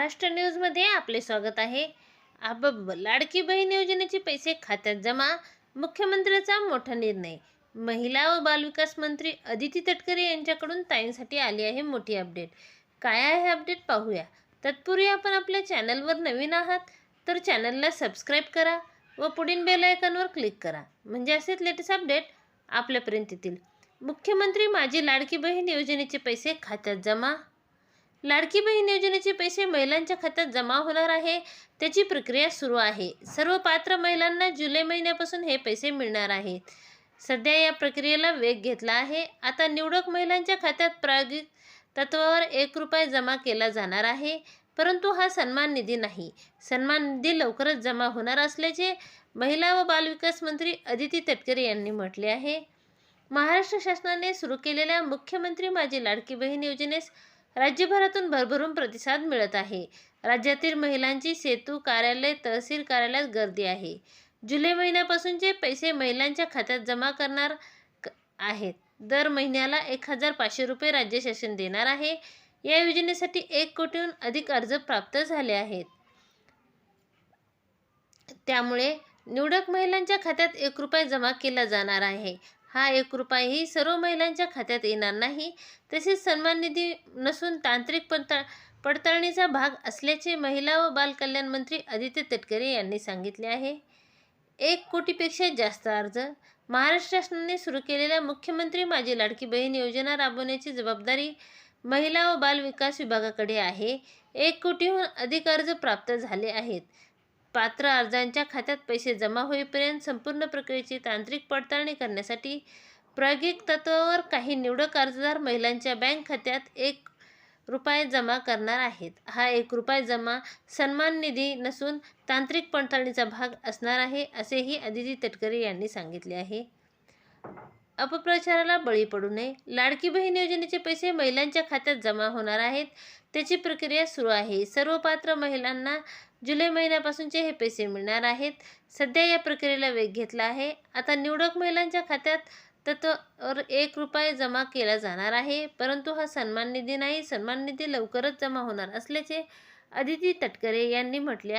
महाराष्ट्र न्यूजमध्ये आपले स्वागत आहे. अब लाडकी बहीण योजनेचे पैसे खात्यात जमा मुख्यमंत्र्याचा मोठा निर्णय. महिला व बालविकास मंत्री अदिती तटकरे यांच्याकडून ताईंसाठी आली आहे मोठी अपडेट. काय आहे अपडेट पाहूया. तत्पूर्वी आपण आपल्या चॅनलवर नवीन आहात तर चॅनलला सबस्क्राईब करा व पुढील बेलायकनवर क्लिक करा. म्हणजे असेच लेटेस्ट अपडेट आपल्यापर्यंत येतील. मुख्यमंत्री माझी लाडकी बहीण योजनेचे पैसे खात्यात जमा लाडकी बहीण योजनेचे पैसे महिलांच्या खात्यात जमा होणार आहे. त्याची प्रक्रिया सुरू आहे. सर्व पात्र महिलांना जुलै महिन्यापासून हे पैसे मिळणार आहेत सध्या या प्रक्रियेला वेग घेतला आहे. आता निवडक महिलांच्या खात्यात प्रायोगिक तत्वावर एक रुपये जमा केला जाणार आहे. परंतु हा सन्मान निधी नाही. सन्मान निधी लवकरच जमा होणार असल्याचे महिला व बालविकास मंत्री अदिती तटकरे यांनी म्हटले आहे. महाराष्ट्र शासनाने सुरू केलेल्या मुख्यमंत्री माझी लाडकी बहीण योजनेस राज्यभरातून भरभरून प्रतिसाद मिळत आहे. राज्यातील महिलांची सेतू कार्यालय तहसील कार्यालयात गर्दी आहे. जुलै महिन्यापासूनचे पैसे महिलांच्या खात्यात जमा करणार आहेत दर महिन्याला एक हजार पाचशे रुपये राज्य शासन देणार आहे. या योजनेसाठी एक कोटीहून अधिक अर्ज प्राप्त झाले आहेत. त्यामुळे निवडक महिलांच्या खात्यात एक रुपये जमा केला जाणार आहे. हा एक रुपयाही सर्व महिलांच्या खात्यात येणार नाही. तसेच सन्मान निधी नसून तांत्रिक पडताळ पडताळणीचा भाग असल्याचे महिला व बालकल्याण मंत्री आदित्य तटकरे यांनी सांगितले आहे. एक कोटीपेक्षा जास्त अर्ज महाराष्ट्र शासनाने सुरू केलेल्या मुख्यमंत्री माझी लाडकी बहीण योजना राबवण्याची जबाबदारी महिला व बालविकास विभागाकडे आहे. एक कोटीहून अधिक अर्ज प्राप्त झाले आहेत. पात्र अर्जांच्या खात्यात पैसे जमा होईपर्यंत संपूर्ण प्रक्रियेची तांत्रिक पडताळणी करण्यासाठी प्रायोगिक तत्वावर काही निवडक अर्जदार महिलांच्या बँक खात्यात एक रुपये जमा करणार आहेत. हा एक रुपये जमा सन्मान निधी नसून तांत्रिक पडताळणीचा भाग असणार आहे असेही अदिती तटकरे यांनी सांगितले आहे. अपप्रचाराला बळी पडू नये. लाडकी बहीण योजनेचे पैसे महिलांच्या खात्यात जमा होणार आहेत. त्याची प्रक्रिया सुरू आहे. सर्व पात्र महिलांना जुलै महिन्यापासूनचे हे पैसे मिळणार आहेत. सध्या या प्रक्रियेला वेग घेतला आहे. आता निवडक महिलांच्या खात्यात तत्वावर एक रुपये जमा केला जाणार आहे. परंतु हा सन्मान निधी नाही. सन्मान निधी लवकरच जमा होणार असल्याचे अदिती तटकरे यांनी म्हटले आहे.